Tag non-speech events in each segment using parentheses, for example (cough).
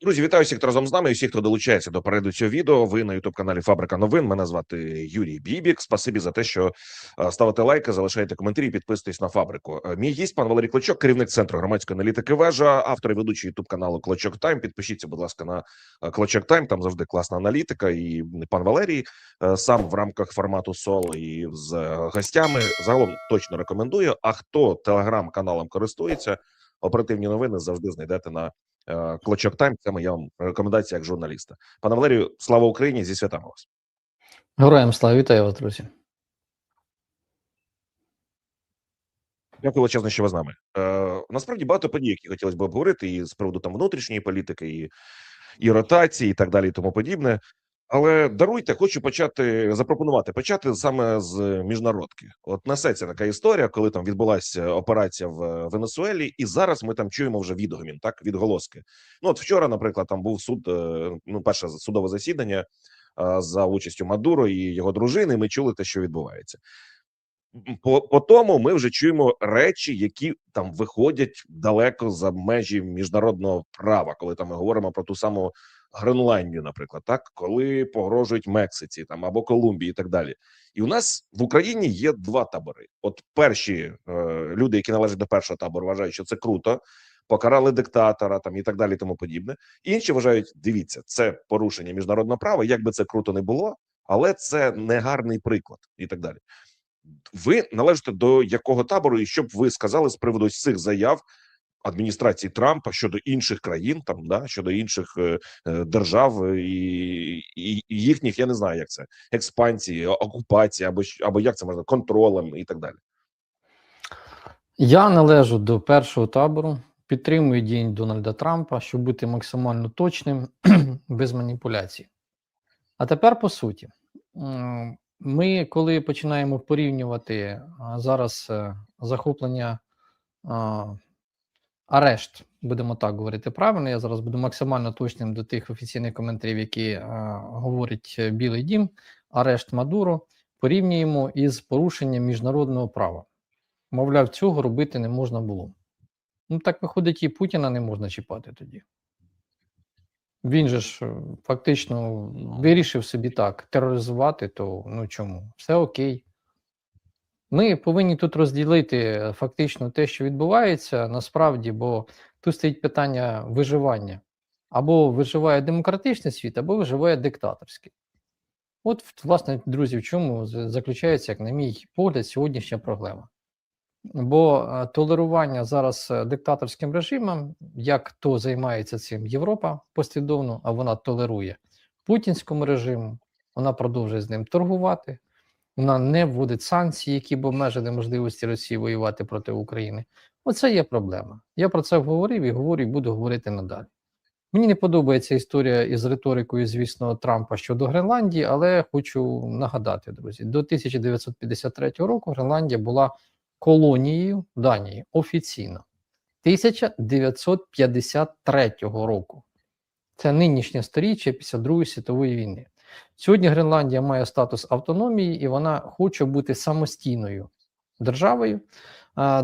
Друзі, вітаю всіх, хто разом з нами і всіх, хто долучається до перегляду цього відео. Ви на youtube каналі Фабрика новин. Мене звати Юрій Бібік. Спасибі за те, що е, ставите лайки, залишаєте коментарі, і підписуйтесь на фабрику. Е, Мій гість пан Валерій Клочок, керівник центру громадської аналітики. Вежа, автор і ведучий youtube каналу Клочок Тайм. Підпишіться, будь ласка, на е, Клочок Тайм. Там завжди класна аналітика. І пан Валерій сам в рамках формату соло і з гостями загалом точно рекомендую. А хто телеграм-каналом користується? Оперативні новини завжди знайдете на Клочок Тайм. Це моя вам рекомендація як журналіста. Пане Валерію, слава Україні! Зі святами вас. Героям слава вітаю вас, друзі. Дякую величезно, що ви з нами. Е, насправді багато подій, які хотілося б обговорити, і з приводу там внутрішньої політики, і, і ротації, і так далі, і тому подібне. Але даруйте, хочу почати запропонувати почати саме з міжнародки. От несеться така історія, коли там відбулася операція в Венесуелі, і зараз ми там чуємо вже відгомін, так відголоски. Ну от вчора, наприклад, там був суд, е, ну перше судове засідання е, за участю Мадуро і його дружини. Ми чули те, що відбувається. По, по тому ми вже чуємо речі, які там виходять далеко за межі міжнародного права, коли там ми говоримо про ту саму Гренландію, наприклад, так коли погрожують Мексиці там або Колумбії, і так далі. І у нас в Україні є два табори. От перші е, люди, які належать до першого табору, вважають, що це круто, покарали диктатора там і так далі, тому подібне. Інші вважають, дивіться, це порушення міжнародного права, як би це круто не було, але це негарний приклад і так далі. Ви належите до якого табору, і що б ви сказали з приводу цих заяв адміністрації Трампа щодо інших країн, там да щодо інших е, е, держав е, і, і, їхніх, я не знаю, як це експансії, окупації, або або як це можна контролем і так далі. Я належу до першого табору, підтримую дії Дональда Трампа, щоб бути максимально точним, (clears throat) без маніпуляцій. А тепер по суті, ми, коли починаємо порівнювати зараз е, захоплення, арешт, будемо так говорити правильно, я зараз буду максимально точним до тих офіційних коментарів, які а, говорить е, Білий Дім, арешт Мадуро, порівнюємо із порушенням міжнародного права. Мовляв, цього робити не можна було. Ну так виходить, і Путіна не можна чіпати тоді. Він же ж е, фактично вирішив собі так тероризувати, то ну чому? Все окей. Ми повинні тут розділити е, фактично те, що відбувається насправді, бо тут стоїть питання виживання. Або виживає демократичний світ, або виживає диктаторський. От, власне, друзі, в чому заключається, як на мій погляд, сьогоднішня проблема. Бо е, толерування зараз е, диктаторським режимам, як то займається цим Європа послідовно, а вона толерує путінському режиму, вона продовжує з ним торгувати, вона не вводить санкції, які б обмежили можливості Росії воювати проти України. Оце є проблема. Я про це говорив і говорю, і буду говорити надалі. Мені не подобається історія із риторикою, звісно, Трампа щодо Гренландії, але хочу нагадати, друзі, до 1953 року Гренландія була колонією Данії офіційно 1953 року. Це нинішнє сторіччя після Другої світової війни. Сьогодні Гренландія має статус автономії і вона хоче бути самостійною державою.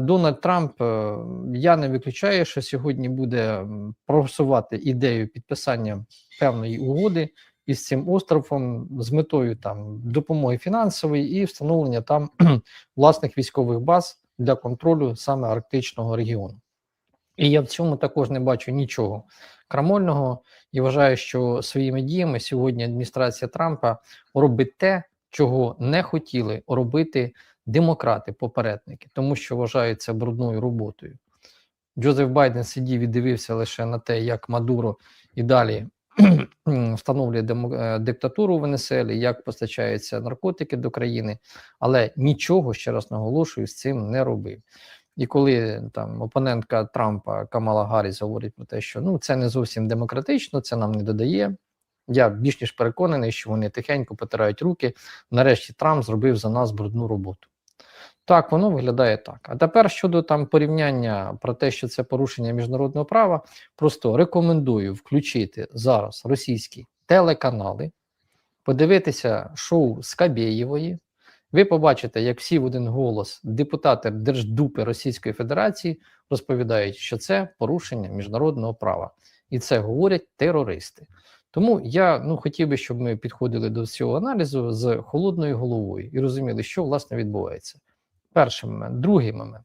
Дональд Трамп, е, я не виключаю, що сьогодні буде просувати ідею підписання певної угоди із цим островом з метою там допомоги фінансової і встановлення там (clears throat) власних військових баз для контролю саме арктичного регіону. І я в цьому також не бачу нічого крамольного і вважаю, що своїми діями сьогодні адміністрація Трампа робить те, чого не хотіли робити демократи-попередники, тому що вважають це брудною роботою. Джозеф Байден сидів і дивився лише на те, як Мадуро і далі (clears throat) встановлює е, диктатуру в Венесуелі, як постачаються наркотики до країни, але нічого, ще раз наголошую, з цим не робив. І коли там опонентка Трампа Камала Гарріс говорить про те, що ну це не зовсім демократично, це нам не додає. Я більш ніж переконаний, що вони тихенько потирають руки. Нарешті Трамп зробив за нас брудну роботу. Так, воно виглядає так. А тепер щодо там порівняння про те, що це порушення міжнародного права, просто рекомендую включити зараз російські телеканали, подивитися шоу Скабєєвої. Ви побачите, як всі в один голос депутати Держдупи Російської Федерації розповідають, що це порушення міжнародного права. і це говорять терористи. Тому я ну хотів би, щоб ми підходили до цього аналізу з холодною головою і розуміли, що власне відбувається. Перший момент, другий момент.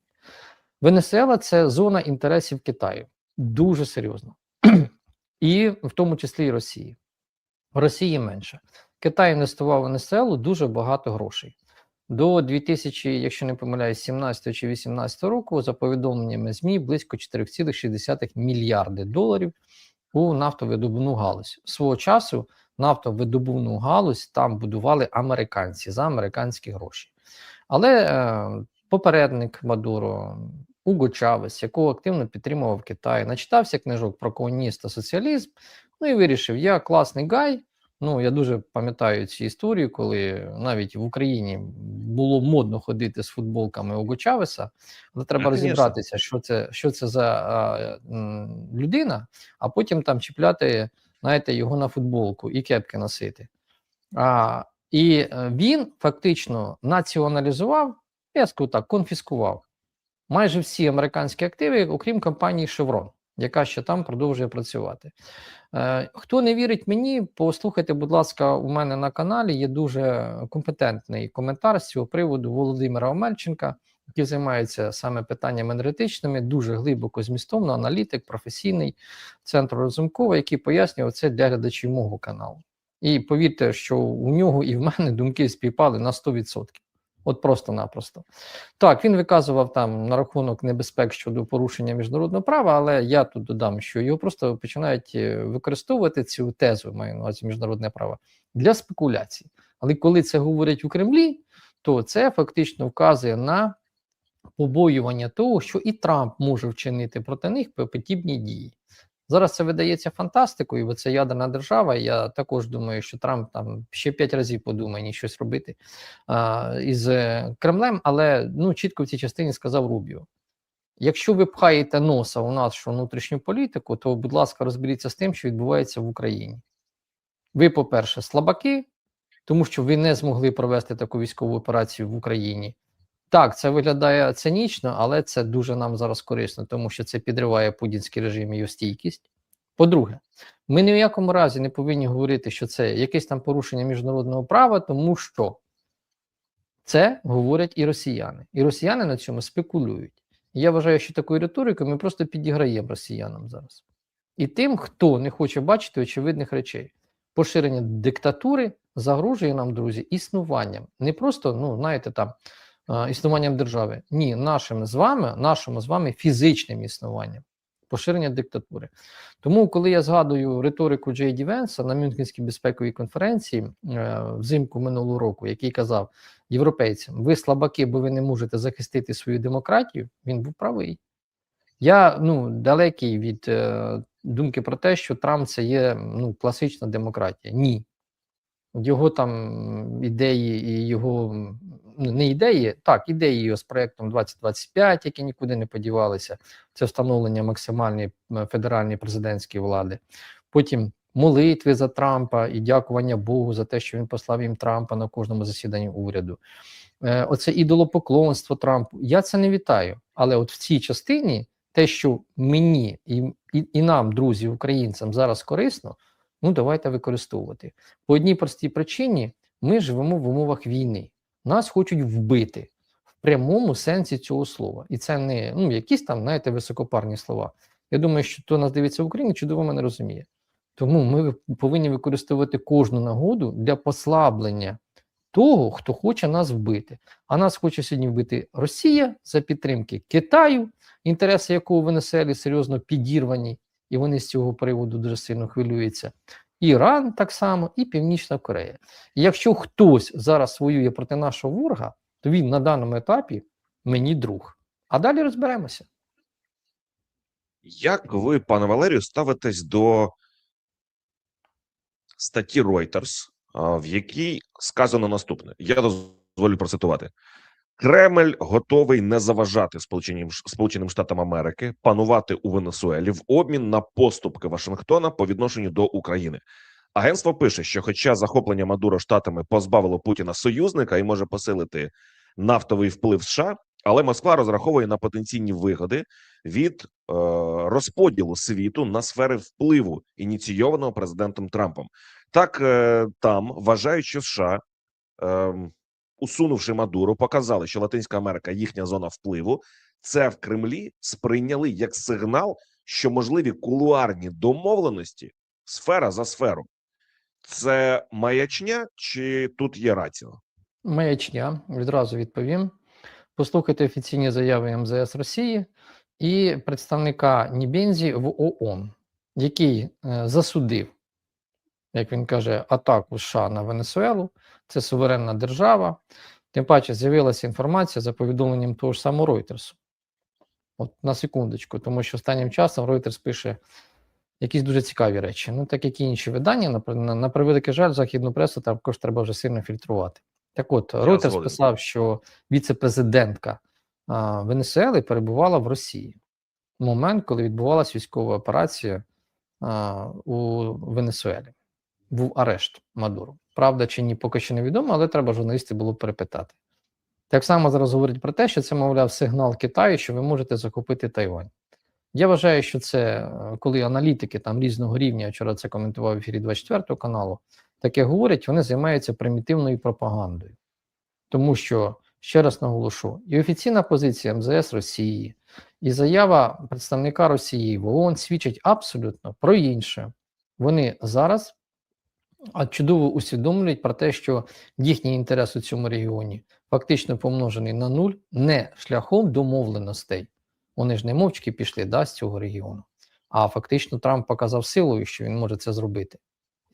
Венесуела це зона інтересів Китаю дуже серйозно, (clears throat) і в тому числі і Росії. Росії менше. Китай інвестував в Венесуелу дуже багато грошей. До 2000, якщо не помиляюсь, 17 чи 18 року, за повідомленнями ЗМІ, близько 4,6 мільярди доларів у нафтовидобувну галузь. Свого часу нафтовидобувну галузь там будували американці за американські гроші. Але е, попередник Мадуро, Уго Чавес, якого активно підтримував Китай, начитався книжок про комуніст та соціалізм, ну і вирішив: я класний гай. Ну, я дуже пам'ятаю ці історії, коли навіть в Україні було модно ходити з футболками Уго Чавеса, але треба Ну, конечно. розібратися, що це, що це за а, м, людина, а потім там чіпляти, знаєте, його на футболку і кепки носити. А, і е, він фактично націоналізував, я скажу так, конфіскував майже всі американські активи, окрім компанії Chevron, яка ще там продовжує працювати. Е, хто не вірить мені, послухайте, будь ласка, у мене на каналі є дуже компетентний коментар з цього приводу Володимира Омельченка, який займається саме питаннями енергетичними, дуже глибоко змістовно, аналітик, професійний центру Розумкова, який пояснював це для глядачів мого каналу. І повірте, що у нього і в мене думки співпали на 100%. От просто-напросто. Так, він виказував там на рахунок небезпек щодо порушення міжнародного права, але я тут додам, що його просто починають е, використовувати цю тезу, маю на увазі міжнародне право, для спекуляцій. Але коли це говорять у Кремлі, то це фактично вказує на побоювання того, що і Трамп може вчинити проти них подібні дії. Зараз це видається фантастикою, бо це ядерна держава. Я також думаю, що Трамп там ще п'ять разів подумає ні щось робити а, із е, Кремлем, але ну чітко в цій частині сказав Рубіо. Якщо ви пхаєте носа у нашу внутрішню політику, то, будь ласка, розберіться з тим, що відбувається в Україні. Ви, по-перше, слабаки, тому що ви не змогли провести таку військову операцію в Україні. Так, це виглядає цинічно, але це дуже нам зараз корисно, тому що це підриває путінський режим і його стійкість. По-друге, ми ні в якому разі не повинні говорити, що це якесь там порушення міжнародного права, тому що це говорять і росіяни. І росіяни на цьому спекулюють. І я вважаю, що такою риторикою ми просто підіграємо росіянам зараз. І тим, хто не хоче бачити очевидних речей. Поширення диктатури загрожує нам, друзі, існуванням. Не просто, ну, знаєте, там існуванням держави. Ні, нашим з вами, нашому з вами фізичним існуванням, поширення диктатури. Тому, коли я згадую риторику Джей Ді Венса на Мюнхенській безпековій конференції е, взимку минулого року, який казав європейцям: ви слабаки, бо ви не можете захистити свою демократію, він був правий. Я ну далекий від е, думки про те, що Трамп це є ну, класична демократія. Ні. Його там ідеї і його не ідеї, так, ідеї з проектом 2025, які нікуди не подівалися. Це встановлення максимальної федеральної президентської влади. Потім молитви за Трампа і дякування Богу за те, що він послав їм Трампа на кожному засіданні уряду. Е, оце ідолопоклонство Трампу. Я це не вітаю. Але от в цій частині те, що мені і, і, і нам, друзі, українцям, зараз корисно, ну давайте використовувати. По одній простій причині ми живемо в умовах війни. Нас хочуть вбити в прямому сенсі цього слова. І це не ну, якісь там, знаєте, високопарні слова. Я думаю, що хто нас дивиться в Україні, чудово мене розуміє. Тому ми повинні використовувати кожну нагоду для послаблення того, хто хоче нас вбити. А нас хоче сьогодні вбити Росія за підтримки Китаю, інтереси якого в Венесуелі серйозно підірвані, і вони з цього приводу дуже сильно хвилюються. Іран так само, і Північна Корея. Якщо хтось зараз воює проти нашого ворога, то він на даному етапі мені друг. А далі розберемося. Як ви, пане Валерію, ставитесь до статті Reuters, в якій сказано наступне: я дозволю процитувати. Кремль готовий не заважати Сполученим Сполученим Штатам Америки панувати у Венесуелі в обмін на поступки Вашингтона по відношенню до України. Агентство пише, що, хоча захоплення Мадуро штатами позбавило Путіна союзника і може посилити нафтовий вплив США, Але Москва розраховує на потенційні вигоди від е, розподілу світу на сфери впливу, ініційованого президентом Трампом. Так е, там вважають, що США, е, усунувши Мадуру, показали, що Латинська Америка їхня зона впливу. Це в Кремлі сприйняли як сигнал, що можливі кулуарні домовленості сфера за сферу. Це маячня, чи тут є раціо? Маячня, відразу відповім. Послухайте офіційні заяви МЗС Росії і представника Нібензі в ООН, який е, засудив, як він каже, атаку США на Венесуелу. Це суверенна держава. Тим паче з'явилася інформація за повідомленням того ж самого Ройтерсу. От на секундочку, тому що останнім часом Reuters пише якісь дуже цікаві речі. Ну, так як і інші видання, на, на, на превеликий жаль, західну пресу також треба вже сильно фільтрувати. Так от, Reuters писав, що віце-президентка Венесуели перебувала в Росії в момент, коли відбувалася військова операція а, у Венесуелі. Був арешт Мадуру. Правда чи ні, поки що невідомо, але треба журналістів було перепитати. Так само зараз говорять про те, що це, мовляв, сигнал Китаю, що ви можете захопити Тайвань. Я вважаю, що це е, коли аналітики там різного рівня, вчора це коментував в ефірі 24 каналу, таке говорять, вони займаються примітивною пропагандою. Тому що, ще раз наголошу, і офіційна позиція МЗС Росії, і заява представника Росії в ООН свідчить абсолютно про інше. Вони зараз а, чудово усвідомлюють про те, що їхній інтерес у цьому регіоні фактично помножений на нуль не шляхом домовленостей. Вони ж не мовчки пішли да, з цього регіону. А фактично Трамп показав силою, що він може це зробити.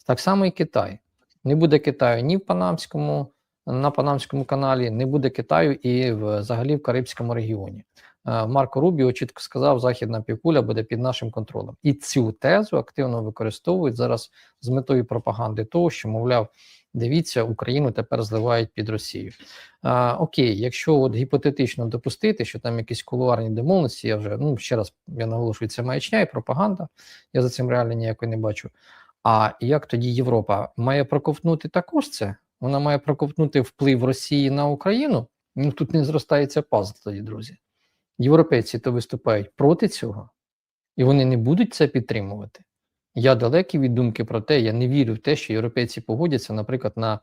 Так само і Китай. Не буде Китаю ні в Панамському, на Панамському каналі, не буде Китаю і взагалі в Карибському регіоні. Е, Марко Рубіо чітко сказав, західна півкуля буде під нашим контролем. І цю тезу активно використовують зараз з метою пропаганди того, що, мовляв, дивіться, Україну тепер зливають під Росію. А, окей, якщо от гіпотетично допустити, що там якісь кулуарні домовленості, я вже ну ще раз я наголошую, це маячня і пропаганда. Я за цим реально ніякої не бачу. А як тоді Європа має проковтнути також це? Вона має проковтнути вплив Росії на Україну. Ну тут не зростається пазл тоді, друзі. Європейці то виступають проти цього, і вони не будуть це підтримувати. Я далекий від думки про те, я не вірю в те, що європейці погодяться, наприклад, на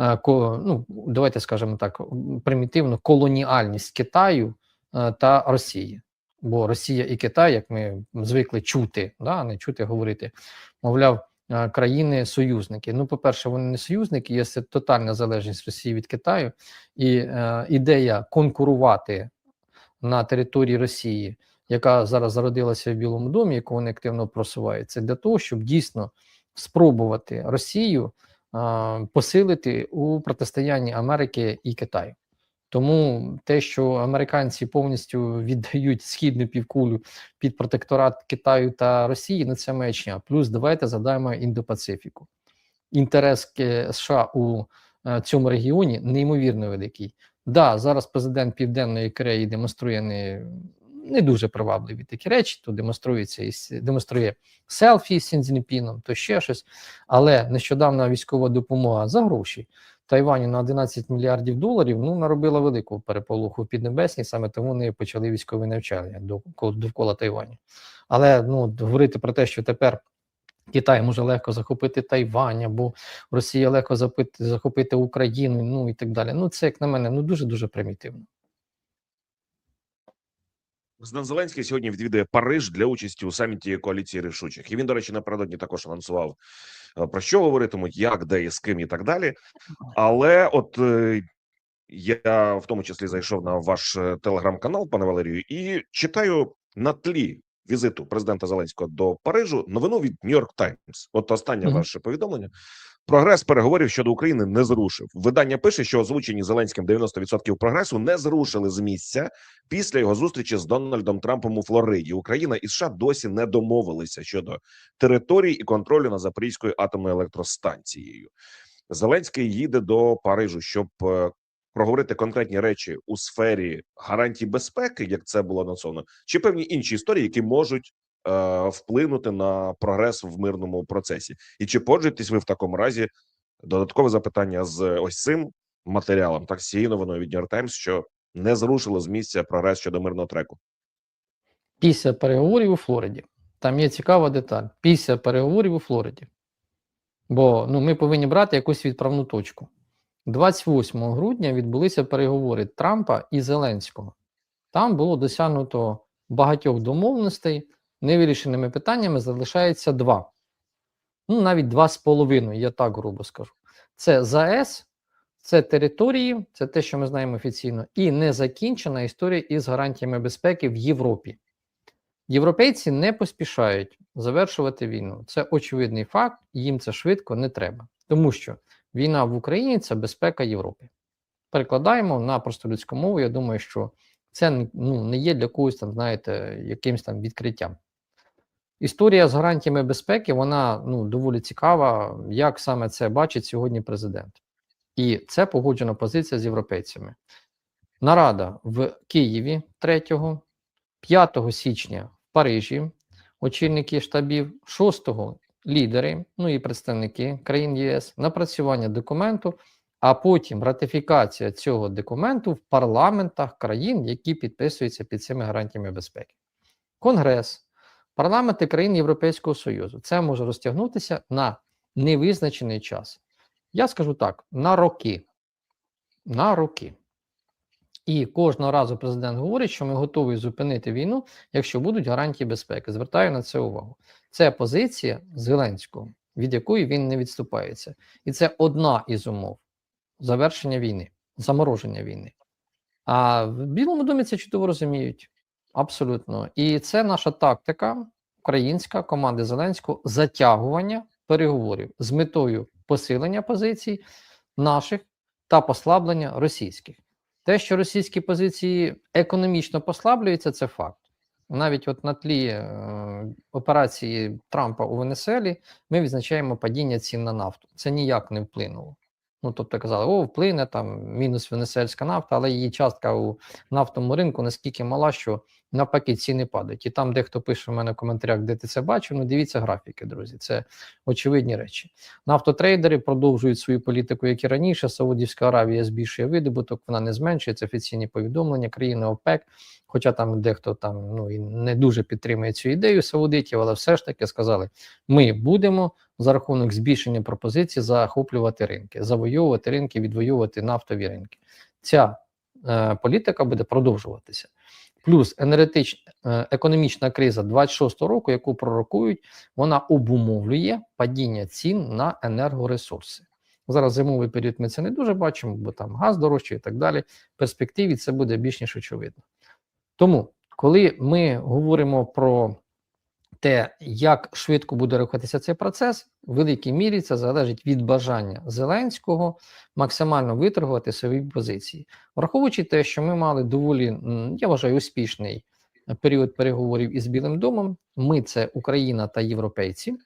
е, ну, давайте скажемо так, примітивно колоніальність Китаю е, та Росії. Бо Росія і Китай, як ми звикли чути, да, не чути говорити, мовляв, е, країни-союзники. Ну, по-перше, вони не союзники, є тотальна залежність Росії від Китаю, і е, ідея конкурувати на території Росії, яка зараз зародилася в Білому домі, яку вони активно просувають, це для того, щоб дійсно спробувати Росію а, посилити у протистоянні Америки і Китаю. Тому те, що американці повністю віддають східну півкулю під протекторат Китаю та Росії, ну це маячня. Плюс давайте задаємо індопацифіку. Інтерес США у е, цьому регіоні неймовірно великий. Да, зараз президент Південної Кореї демонструє не, не дуже привабливі такі речі, то демонструється і демонструє селфі з Сінзінпіном, то ще щось. Але нещодавна військова допомога за гроші Тайваню на 11 мільярдів доларів ну наробила велику переполоху в Піднебесній, саме тому вони почали військове навчання довкола Тайваню. Але ну говорити про те, що тепер Китай може легко захопити Тайвань, або Росія легко запити, захопити Україну, ну і так далі. Ну, це як на мене, ну дуже дуже примітивно. Президент Зеленський сьогодні відвідує Париж для участі у саміті коаліції рішучих. І він, до речі, напередодні також анонсував е, про що говоритимуть, як, де і з ким, і так далі. Але от е, я в тому числі зайшов на ваш е, телеграм-канал, пане Валерію, і читаю на тлі візиту президента Зеленського до Парижу новину від Нью-Йорк Таймс. От останнє Мгм. ваше повідомлення. Прогрес переговорів щодо України не зрушив. Видання пише, що озвучені Зеленським 90% прогресу не зрушили з місця після його зустрічі з Дональдом Трампом у Флориді. Україна і США досі не домовилися щодо територій і контролю над Запорізькою атомною електростанцією. Зеленський їде до Парижу, щоб е, проговорити конкретні речі у сфері гарантій безпеки, як це було анонсовано, чи певні інші історії, які можуть е, вплинути на прогрес в мирному процесі. І чи погоджуєтесь ви в такому разі? Додаткове запитання з ось цим матеріалом, так з цією новиною від New York Times, що не зрушило з місця прогрес щодо мирного треку? Після переговорів у Флориді. Там є цікава деталь. Після переговорів у Флориді. Бо ну, ми повинні брати якусь відправну точку. 28 грудня відбулися переговори Трампа і Зеленського. Там було досягнуто багатьох домовленостей. Невирішеними питаннями залишається два. Ну, навіть два з половиною, я так грубо скажу. Це ЗАЕС, це території, це те, що ми знаємо офіційно, і незакінчена історія із гарантіями безпеки в Європі. Європейці не поспішають завершувати війну. Це очевидний факт, їм це швидко не треба. Тому що війна в Україні це безпека Європи. Перекладаємо на простолюдську мову. Я думаю, що це ну, не є для когось там, знаєте, якимось там відкриттям. Історія з гарантіями безпеки, вона ну, доволі цікава, як саме це бачить сьогодні президент. І це погоджена позиція з європейцями. Нарада в Києві 3, 5 січня в Парижі, очільники штабів, 6 лідери, ну і представники країн ЄС, напрацювання документу, а потім ратифікація цього документу в парламентах країн, які підписуються під цими гарантіями безпеки. Конгрес, парламенти країн Європейського Союзу. Це може розтягнутися на невизначений час. Я скажу так: на роки. На роки. І кожного разу президент говорить, що ми готові зупинити війну, якщо будуть гарантії безпеки. Звертаю на це увагу. Це позиція Зеленського, від якої він не відступається. І це одна із умов завершення війни, замороження війни. А в Білому домі це чудово розуміють. Абсолютно. І це наша тактика українська команди Зеленського затягування переговорів з метою посилення позицій наших та послаблення російських. Те, що російські позиції економічно послаблюються, це факт. Навіть от на тлі е, операції Трампа у Венесуелі ми відзначаємо падіння цін на нафту. Це ніяк не вплинуло. Ну, тобто казали, о, вплине там мінус венесуельська нафта, але її частка у нафтовому ринку наскільки мала, що навпаки ціни падають. І там дехто пише в мене в коментарях, де ти це бачив. Ну, дивіться графіки, друзі. Це очевидні речі. Нафтотрейдери продовжують свою політику, як і раніше. Саудівська Аравія збільшує видобуток, вона не зменшується. Офіційні повідомлення країни ОПЕК. Хоча там дехто там ну і не дуже підтримує цю ідею саудитів, але все ж таки сказали: ми будемо за рахунок збільшення пропозицій захоплювати ринки, завойовувати ринки, відвоювати нафтові ринки. Ця е, політика буде продовжуватися. Плюс енергетична е, економічна криза 26 року, яку пророкують, вона обумовлює падіння цін на енергоресурси. Зараз зимовий період ми це не дуже бачимо, бо там газ дорожчий і так далі. В перспективі це буде більш ніж очевидно. Тому, коли ми говоримо про те, як швидко буде рухатися цей процес, в великій мірі це залежить від бажання Зеленського максимально виторгувати свої позиції, враховуючи те, що ми мали доволі, я вважаю, успішний період переговорів із Білим домом. Ми це Україна та європейці.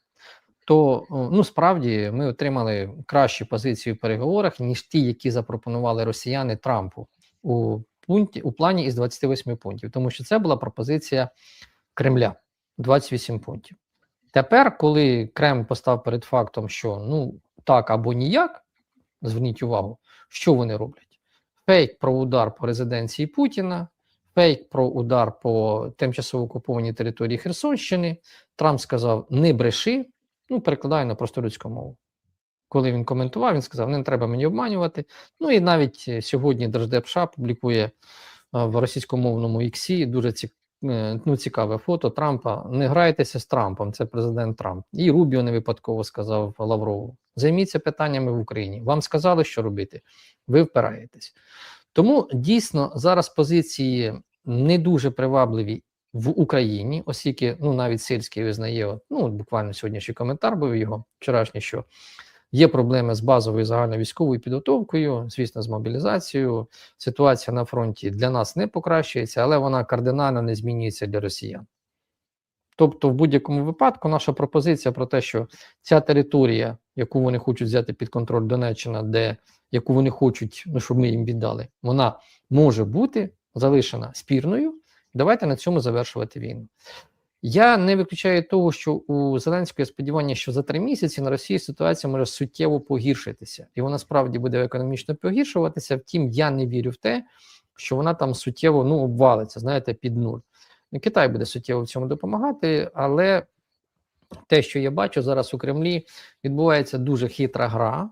То ну справді ми отримали кращі позиції в переговорах ніж ті, які запропонували росіяни Трампу у пункті у плані із 28 пунктів, тому що це була пропозиція Кремля 28 пунктів. Тепер, коли Кремль постав перед фактом, що ну так або ніяк, зверніть увагу, що вони роблять: фейк про удар по резиденції Путіна, фейк про удар по тимчасово окупованій території Херсонщини. Трамп сказав: не бреши. Ну, перекладаю на просто людську мову. Коли він коментував, він сказав: не треба мені обманювати. Ну і навіть сьогодні Держдепша публікує е, в російськомовному іксі дуже ну, цікаве фото Трампа. Не грайтеся з Трампом, це президент Трамп. І Рубіо не випадково сказав Лаврову: займіться питаннями в Україні. Вам сказали, що робити. Ви впираєтесь. Тому дійсно зараз позиції не дуже привабливі в Україні, оскільки ну навіть сільський визнає, ну буквально сьогоднішній коментар був його вчорашній, що є проблеми з базовою загальновійськовою підготовкою, звісно, з мобілізацією. Ситуація на фронті для нас не покращується, але вона кардинально не змінюється для росіян. Тобто, в будь-якому випадку, наша пропозиція про те, що ця територія, яку вони хочуть взяти під контроль Донеччина, де яку вони хочуть, ну щоб ми їм віддали, вона може бути залишена спірною. Давайте на цьому завершувати війну. Я не виключаю того, що у Зеленського сподівання, що за три місяці на Росії ситуація може суттєво погіршитися, і вона справді буде економічно погіршуватися. Втім, я не вірю в те, що вона там суттєво ну, обвалиться, знаєте, під нуль. Ну, Китай буде суттєво в цьому допомагати, але те, що я бачу зараз у Кремлі, відбувається дуже хитра гра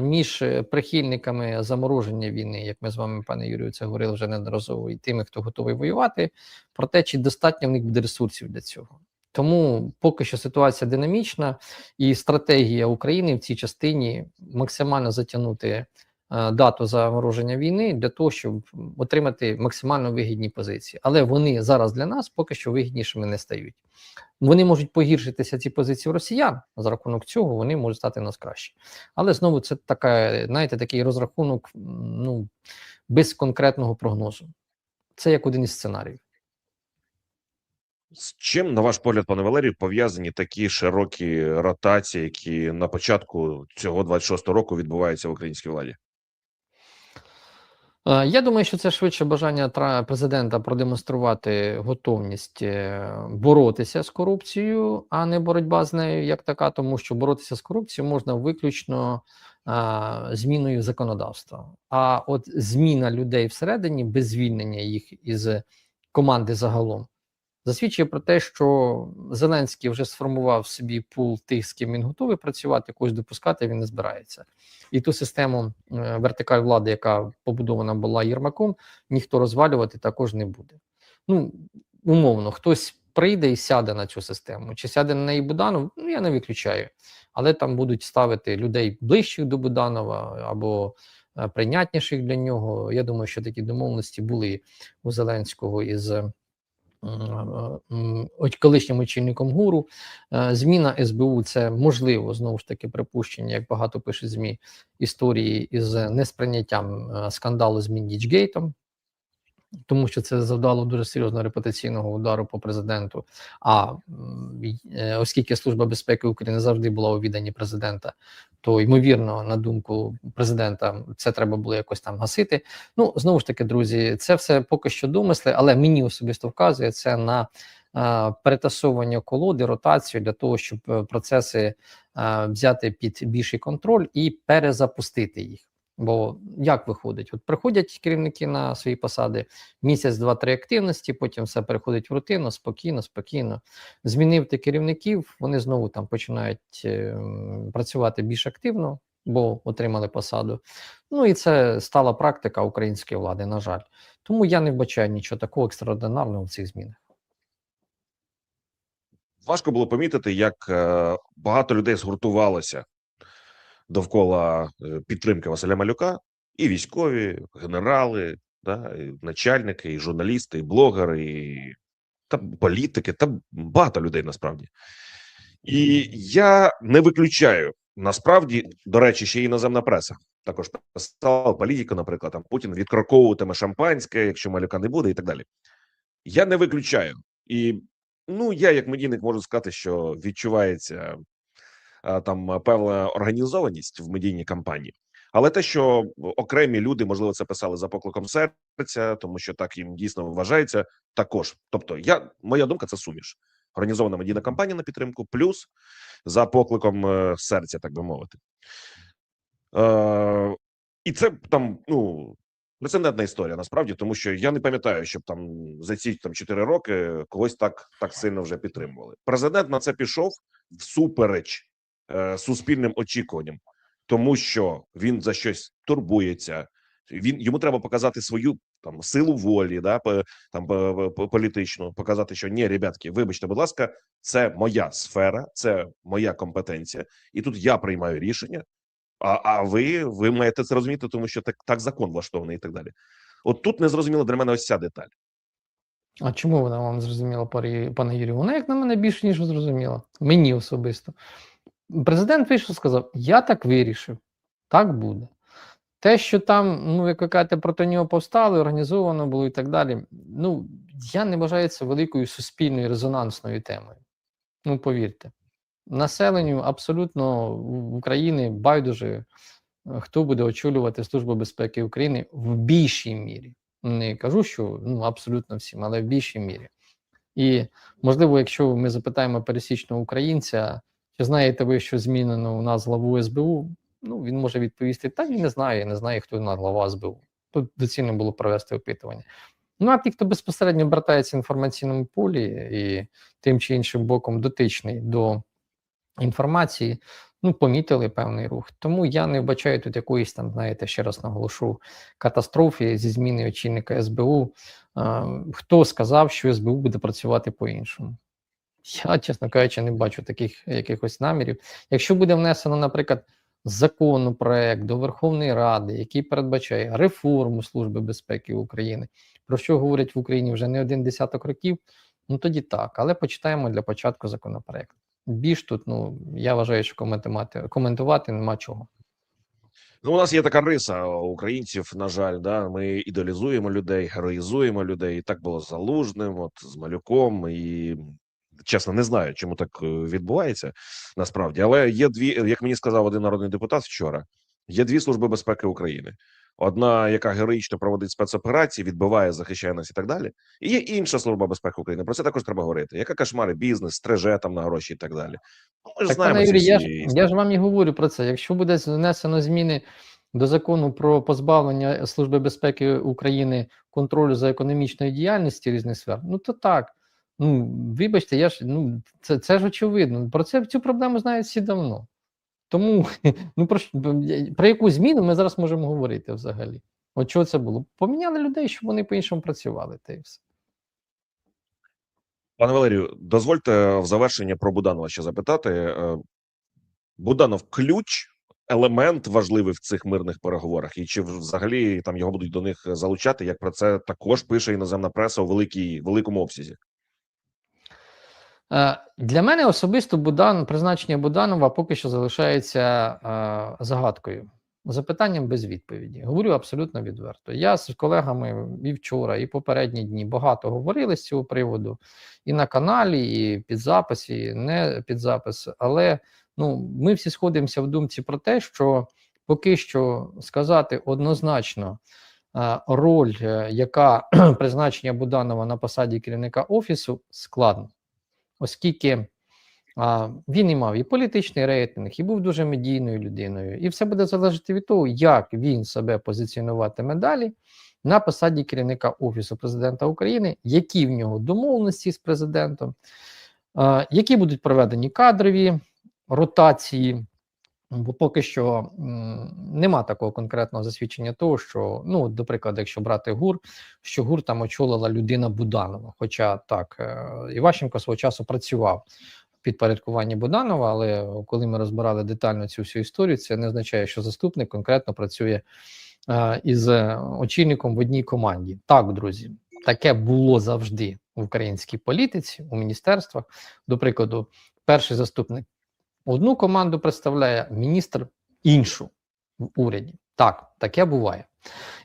між е, прихильниками замороження війни, як ми з вами, пане Юрію, це говорили вже неодноразово, і тими, хто готовий воювати, про те, чи достатньо в них буде ресурсів для цього. Тому поки що ситуація динамічна, і стратегія України в цій частині максимально затягнути дату замороження війни для того, щоб отримати максимально вигідні позиції. Але вони зараз для нас поки що вигіднішими не стають. Вони можуть погіршитися ці позиції росіян за рахунок цього, вони можуть стати нас краще. Але знову це така, знаєте, такий розрахунок ну, без конкретного прогнозу. Це як один із сценаріїв. З чим, на ваш погляд, пане Валерію, пов'язані такі широкі ротації, які на початку цього 26-го року відбуваються в українській владі? Е, Я думаю, що це швидше бажання президента продемонструвати готовність е, боротися з корупцією, а не боротьба з нею як така, тому що боротися з корупцією можна виключно а, зміною законодавства. А от зміна людей всередині без звільнення їх із команди загалом засвідчує про те, що Зеленський вже сформував собі пул тих, з ким він готовий працювати, когось допускати він не збирається. І ту систему е, вертикаль влади, яка побудована була Єрмаком, ніхто розвалювати також не буде. Ну, умовно, хтось прийде і сяде на цю систему. Чи сяде на неї Буданов? Ну, я не виключаю. Але там будуть ставити людей ближчих до Буданова або е, прийнятніших для нього. Я думаю, що такі домовленості були у Зеленського із колишнім очільником ГУРу. Е, Зміна СБУ це можливо знову ж таки припущення, як багато пише ЗМІ історії із несприйняттям е, скандалу з Міндічгейтом, тому що це завдало дуже серйозного репутаційного удару по президенту. А е, оскільки Служба безпеки України завжди була у відданні президента, то ймовірно, на думку президента, це треба було якось там гасити. Ну знову ж таки, друзі, це все поки що домисли, але мені особисто вказує це на е, перетасовування колоди, ротацію для того, щоб е, процеси взяти під більший контроль і перезапустити їх. Бо як виходить? От приходять керівники на свої посади, місяць, два-три активності, потім все переходить в рутину, спокійно, спокійно. Змінив ти керівників, вони знову там починають е, працювати більш активно, бо отримали посаду. Ну і це стала практика української влади, на жаль. Тому я не вбачаю нічого такого екстраординарного в цих змінах. Важко було помітити, як е, багато людей згуртувалося довкола е, підтримки Василя Малюка, і військові, генерали, да, і начальники, і журналісти, і блогери, і та політики, та багато людей насправді. І я не виключаю насправді, до речі, ще й іноземна преса. Також писала політика, наприклад, там Путін відкроковуватиме шампанське, якщо малюка не буде, і так далі. Я не виключаю. І ну, я, як медійник, можу сказати, що відчувається там певна організованість в медійній кампанії. Але те, що окремі люди, можливо, це писали за покликом серця, тому що так їм дійсно вважається, також. Тобто, я моя думка це суміш. Організована медійна кампанія на підтримку, плюс за покликом е, серця, так би мовити. Е, і це там, ну, прецедентна історія насправді, тому що я не пам'ятаю, щоб там за ці там 4 роки когось так, так сильно вже підтримували. Президент на це пішов всупереч е, суспільним очікуванням, тому що він за щось турбується. Він йому треба показати свою там силу волі, да там по- по- політичну, показати, що ні, ребятки, вибачте, будь ласка, це моя сфера, це моя компетенція, і тут я приймаю рішення. А, а ви, ви маєте це розуміти, тому що так, так закон влаштований і так далі. От тут не зрозуміло для мене ось ця деталь. А чому вона вам зрозуміла, пане Юрію? Вона, як на мене, більше, ніж зрозуміла. Мені особисто. Президент вийшов і сказав: Я так вирішив, так буде. Те, що там, ну, як ви кажете, проти нього повстали, організовано було і так далі. Ну, я не вважаю це великою суспільною резонансною темою. Ну, повірте. Населенню абсолютно в України байдуже, е, хто буде очолювати Службу безпеки України в більшій мірі. Не кажу, що ну, абсолютно всім, але в більшій мірі. І можливо, якщо ми запитаємо пересічного українця, чи знаєте ви, що змінено у нас главу СБУ, ну він може відповісти: та він не знає, не знає, хто у нас глава СБУ. Тут доцільно було провести опитування. Ну а ті, хто безпосередньо обертається в інформаційному полі і тим чи іншим боком дотичний до інформації, ну, помітили певний рух. Тому я не вбачаю тут якоїсь там, знаєте, ще раз наголошу, катастрофи зі зміни очільника СБУ. Хто сказав, що СБУ буде працювати по-іншому? Я, чесно кажучи, не бачу таких якихось намірів. Якщо буде внесено, наприклад, законопроект до Верховної Ради, який передбачає реформу Служби безпеки України, про що говорять в Україні вже не один десяток років, ну тоді так. Але почитаємо для початку законопроект. Більш тут, ну я вважаю, що коментувати, коментувати нема чого. Ну, у нас є така риса українців. На жаль, да ми ідеалізуємо людей, героїзуємо людей. І так було з залужним, от з малюком. І чесно, не знаю, чому так е, відбувається насправді. Але є дві, як мені сказав один народний депутат вчора. Є дві служби безпеки України. Одна, яка героїчно проводить спецоперації, відбиває, захищає нас і так далі. І є інша служба безпеки України. Про це також треба говорити. Яка кошмари бізнес, стреже там на гроші і так далі. Ну, Ми ж Так, знаємо Юрій, я ж, я ж вам і говорю про це. Якщо буде внесено зміни до закону про позбавлення Служби безпеки України контролю за економічною діяльністю різних сфер, ну то так. Ну, вибачте, я ж ну це, це ж очевидно. Про це цю проблему знають всі давно. Тому (laughs) ну про, про яку зміну ми зараз можемо говорити взагалі? От чого це було? Поміняли людей, щоб вони по-іншому працювали, та й все. Пане Валерію, дозвольте в завершення про Буданова ще запитати. Е, Буданов ключ, елемент важливий в цих мирних переговорах, і чи взагалі там його будуть до них залучати? Як про це також пише іноземна преса у великій великому обсязі? Е, Для мене особисто Будан, призначення Буданова поки що залишається е, загадкою, запитанням без відповіді. Говорю абсолютно відверто. Я з колегами і вчора, і попередні дні багато говорили з цього приводу і на каналі, і під запис, і не під запис. Але ну, ми всі сходимося в думці про те, що поки що сказати однозначно е, роль, яка (clears throat) призначення Буданова на посаді керівника офісу, складно оскільки а, він і мав і політичний рейтинг, і був дуже медійною людиною. І все буде залежати від того, як він себе позиціонуватиме далі на посаді керівника Офісу президента України, які в нього домовленості з президентом, а, які будуть проведені кадрові ротації. Бо поки що нема такого конкретного засвідчення того, що, ну, до прикладу, якщо брати ГУР, що ГУР там очолила людина Буданова. Хоча так, е, Іващенко свого часу працював в підпорядкуванні Буданова, але коли ми розбирали детально цю всю історію, це не означає, що заступник конкретно працює е, із е, очільником в одній команді. Так, друзі, таке було завжди в українській політиці, у міністерствах. До прикладу, перший заступник одну команду представляє міністр іншу в уряді. Так, таке буває.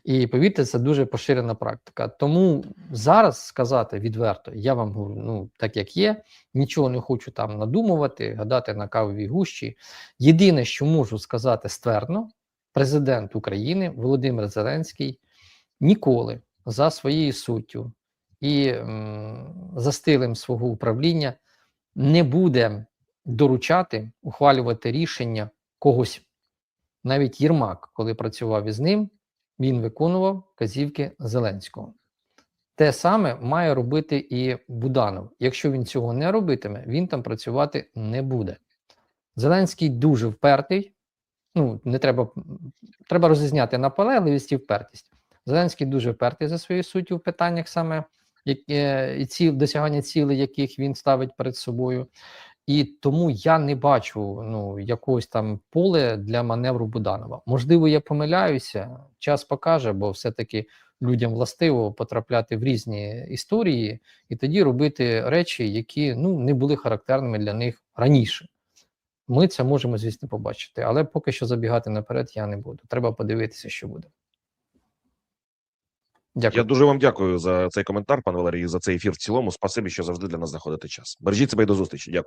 І повірте, це дуже поширена практика. Тому зараз сказати відверто, я вам говорю, ну так як є, нічого не хочу там надумувати, гадати на кавовій гущі. Єдине, що можу сказати ствердно, президент України Володимир Зеленський ніколи за своєю суттю і м, за стилем свого управління не буде доручати ухвалювати рішення когось. Навіть Єрмак, коли працював із ним, він виконував казівки Зеленського. Те саме має робити і Буданов. Якщо він цього не робитиме, він там працювати не буде. Зеленський дуже впертий. Ну, не треба, треба розрізняти наполегливість і впертість. Зеленський дуже впертий за своєю суттю в питаннях саме як, е, і ці досягання цілей, яких він ставить перед собою. І тому я не бачу ну якогось там поле для маневру Буданова. Можливо, я помиляюся, час покаже, бо все-таки людям властиво потрапляти в різні історії і тоді робити речі, які ну не були характерними для них раніше. Ми це можемо, звісно, побачити, але поки що забігати наперед я не буду. Треба подивитися, що буде. Дякую. Я дуже вам дякую за цей коментар, пане Валерій, за цей ефір в цілому. Спасибі, що завжди для нас знаходите час. Бережіть себе і до зустрічі. Дякую.